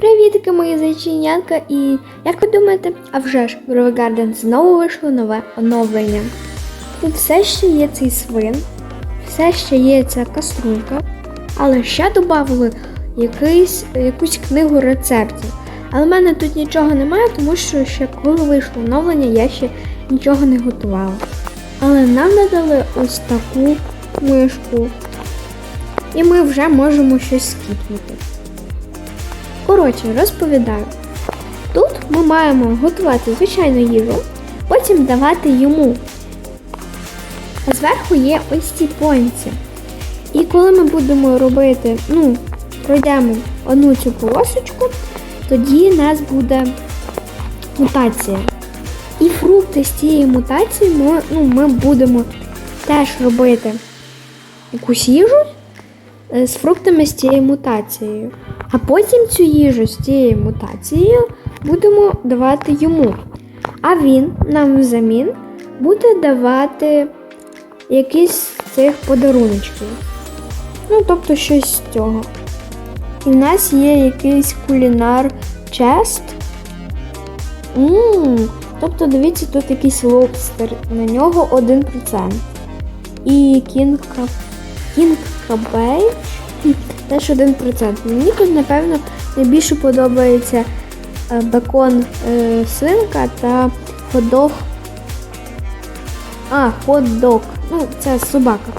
Привітки, мої зайченятка, і як ви думаєте, а вже ж в Groove Garden знову вийшло нове оновлення. Тут все ще є цей свин, все ще є ця каструлька, але ще додали якийсь, якусь книгу рецептів. Але в мене тут нічого немає, тому що ще коли вийшло оновлення, я ще нічого не готувала. Але нам надали ось таку мишку. І ми вже можемо щось скіпнути. Коротше, розповідаю. Тут ми маємо готувати звичайну їжу, потім давати йому. А зверху є ось ці понці. І коли ми будемо робити, ну, пройдемо одну цю полосочку, тоді у нас буде мутація. І фрукти з цієї мутації ми, ну, ми будемо теж робити якусь їжу з фруктами з цією мутацією. А потім цю їжу з цією мутацією будемо давати йому. А він нам взамін буде давати якісь з цих подаруночків. Ну, тобто щось з цього. І в нас є якийсь кулінар чест. Ммм, тобто, дивіться, тут якийсь лобстер, на нього 1%. І кінг Кінг Кабейдж теж 1%. Мені тут, напевно, найбільше подобається е, бекон е, свинка та ходох. А, хот-дог. Ну, це собака.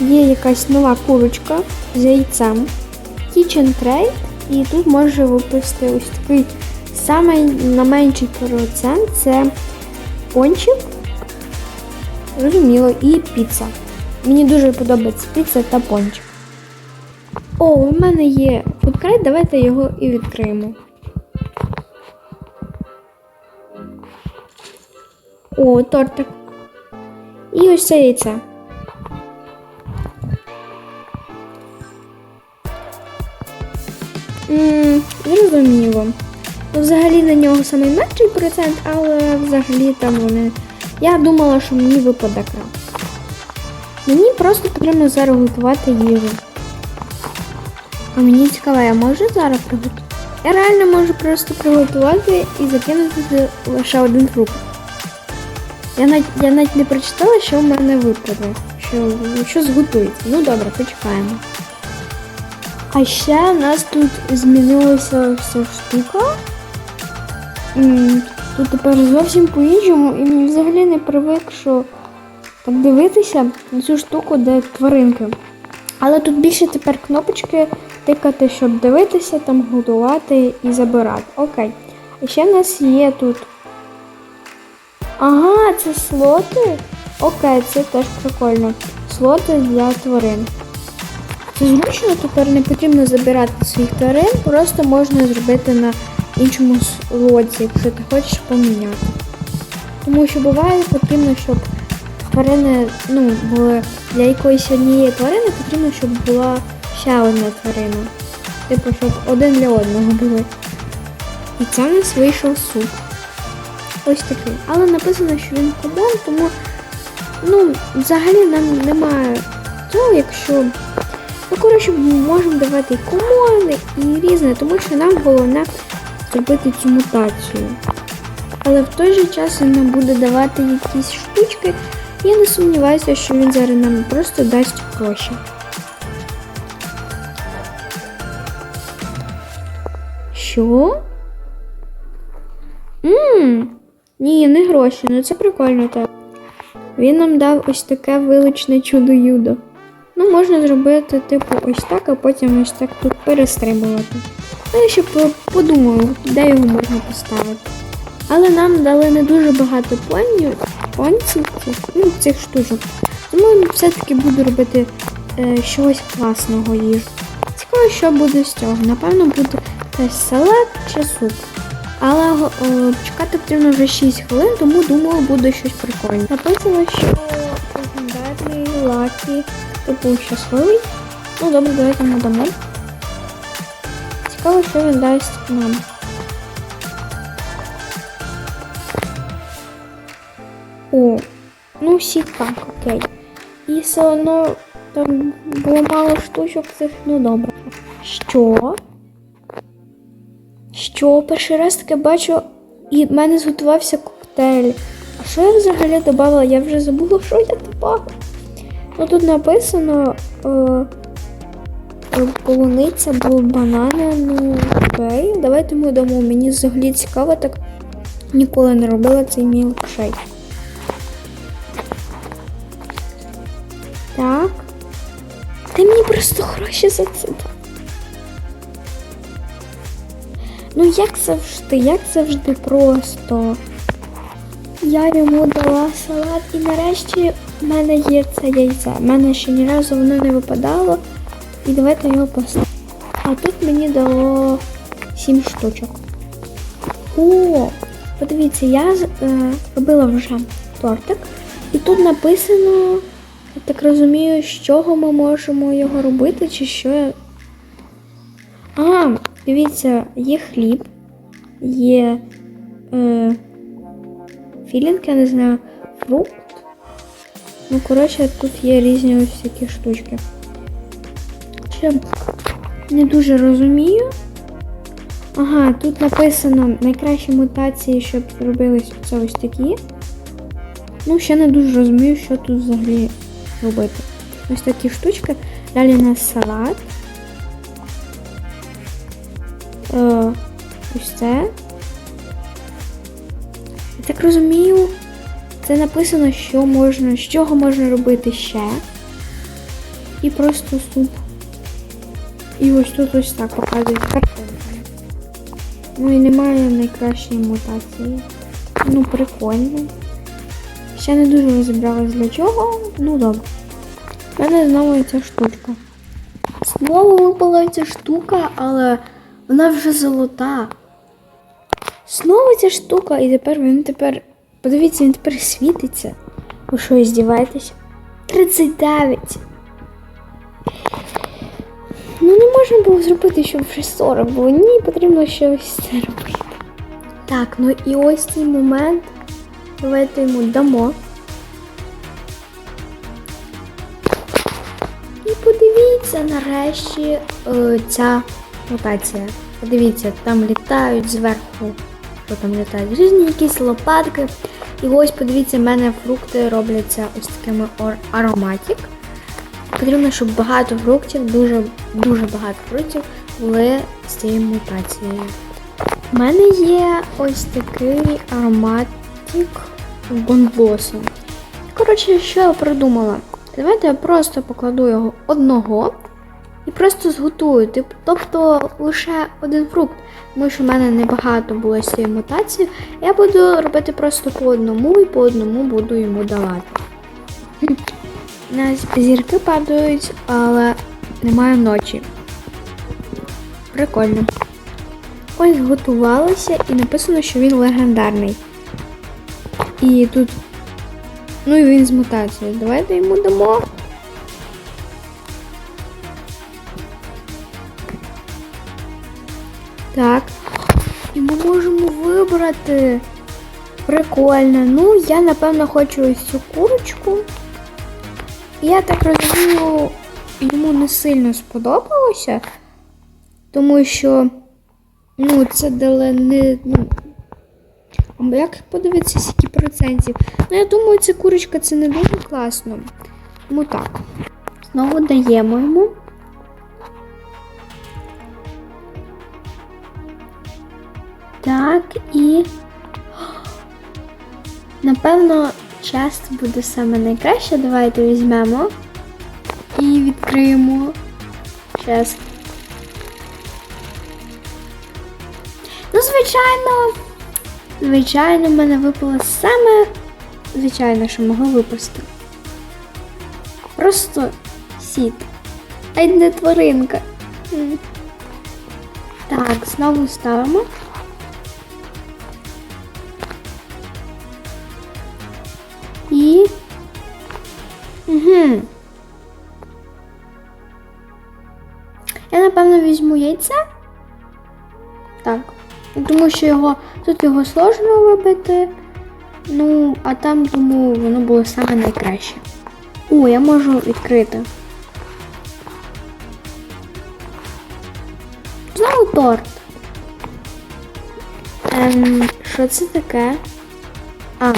Є якась нова курочка з яйцем. Kitchen Tray. І тут може виписати ось такий самий на менший процент це пончик. Зрозуміло, і піца. Мені дуже подобається піца та пончик. О, у мене є фудкрайт, давайте його і відкриємо. О, тортик. І ось це яйце. Ммм, зрозуміло. Ну, взагалі на нього самий менший процент, але взагалі там вони. Я думала, що мені випаде краб. Мені просто потрібно зараз готувати їжу. А мені цікаво, я можу зараз приготувати? Я реально можу просто приготувати і закинути лише один фрукт. Я навіть, я навіть не прочитала, що в мене випаде, що, що зготується. Ну добре, почекаємо. А ще у нас тут змінилася вся штука. Тут тепер зовсім по-іншому, і взагалі не привик, що так дивитися на цю штуку, де тваринки. Але тут більше тепер кнопочки тикати, щоб дивитися, там готувати і забирати. Окей. І ще в нас є тут. Ага, це слоти. Окей, це теж прикольно. Слоти для тварин. Це зручно, тепер не потрібно забирати своїх тварин, просто можна зробити на іншому слоті, якщо ти хочеш поміняти. Тому що буває потрібно, щоб тварини, ну, були для якоїсь однієї тварини потрібно, щоб була ще одна тварина. Типу, щоб один для одного були. І це в нас вийшов суп. Ось такий. Але написано, що він комон, тому ну, взагалі нам немає цього, якщо. Ну, коротше, ми можемо давати і комони, і різне, тому що нам головне зробити цю мутацію. Але в той же час він нам буде давати якісь штучки. Я не сумніваюся, що він зараз нам просто дасть гроші. Що? Ммм, ні, не гроші, ну це прикольно так. Він нам дав ось таке величне чудо-юдо. Ну, можна зробити, типу, ось так, а потім ось так тут перестрибувати. Ну, я ще по- подумаю, де його можна поставити. Але нам дали не дуже багато понів, понців, ну, цих штучок. Тому все-таки буду робити е, щось класного їжу. Цікаво, що буде з цього. Напевно, буде салат чи суп. Але е, чекати потрібно вже 6 хвилин, тому думаю, буде щось прикольне. Написано, що легендарний лакі, типу щасливий. Ну добре, давайте надамо. Цікаво, що він дасть нам. О, ну всі так, окей. І все одно там було мало штучок цих, ну добре. Що? Що, перший раз таке бачу, і в мене зготувався коктейль. А що я взагалі додала? Я вже забула, що я додала. Ну тут написано е, е, полуниця або банани. Ну окей. Давайте ми дамо. Мені взагалі цікаво, так ніколи не робила цей мілкшейк. Так. Ти мені просто гроші за це. Ну, як завжди, як завжди просто. Я йому дала салат і нарешті в мене є це яйце. В мене ще ні разу воно не випадало. І давайте його поставимо. А тут мені дало 7 штучок. О, подивіться, я е, робила вже тортик. І тут написано, я так розумію, з чого ми можемо його робити, чи що. А, дивіться, є хліб, є е, філінг, я не знаю, фрукт. Ну, коротше, тут є різні ось такі штучки. Ще не дуже розумію. Ага, тут написано найкращі мутації, щоб зробились це ось такі. Ну, ще не дуже розумію, що тут взагалі робити. Ось такі штучки. Далі у нас салат. Е, ось це. Я так розумію, це написано, що можна, з чого можна робити ще. І просто суп. І ось тут ось так показують картинки. Ну і немає найкращої мутації. Ну, прикольно. Ще не дуже розібралась для чого. Ну добре. У мене знову ця штучка. Знову випала ця штука, але вона вже золота. Знову ця штука, і тепер він тепер. Подивіться, він тепер світиться. Ви що, здіваєтесь? 39. Ну не можна було зробити, щоб вже 40 було. Ні, потрібно щось це робити. Так, ну і ось цей момент. Давайте йому дамо. І подивіться нарешті е, ця мутація. Подивіться, там літають зверху. Що там літають? Різні якісь лопатки. І ось подивіться, в мене фрукти робляться ось такими ароматик. Потрібно, щоб багато фруктів, дуже дуже багато фруктів були з цією мутацією. У мене є ось такий ароматик бонбосу. Коротше, що я придумала? Давайте я просто покладу його одного і просто зготую. Тобто лише один фрукт. Тому що в мене небагато було з цієї мутації. Я буду робити просто по одному і по одному буду йому давати. Нас зірки падають, але немає ночі. Прикольно. Ось готувалися і написано, що він легендарний. І тут. Ну і він з мутацією. Давайте йому дамо. Так. І ми можемо вибрати. Прикольно. Ну, я напевно хочу ось цю курочку. Я так розумію, йому не сильно сподобалося, тому що, ну, це дали не. Ну, а як подивитися, скільки процентів? Ну, я думаю, ця курочка це не дуже класно. Тому так. Знову даємо йому. Так, і. Напевно, час буде саме найкраще. Давайте візьмемо і відкриємо час. Ну, звичайно, звичайно, в мене випало саме звичайно, що могло випасти. Просто сіт. А й не тваринка. Так, знову ставимо. І. Угу. Я напевно візьму яйце. Так. Тому що його тут його сложно робити. Ну, а там тому воно було саме найкраще. О, я можу відкрити. Знову торт. Ем, що це таке? А.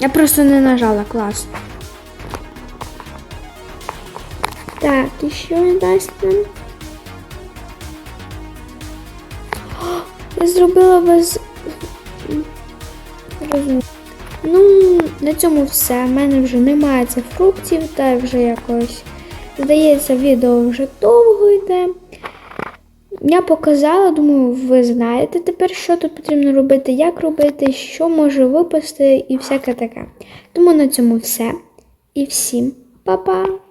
Я просто не нажала клас. Так, і що дасть нам? Зробила без. Ну, на цьому все. У мене вже немає цих фруктів, та вже якось. Здається, відео вже довго йде. Я показала, думаю, ви знаєте тепер, що тут потрібно робити, як робити, що може випасти і всяке таке. Тому на цьому все. І всім па-па!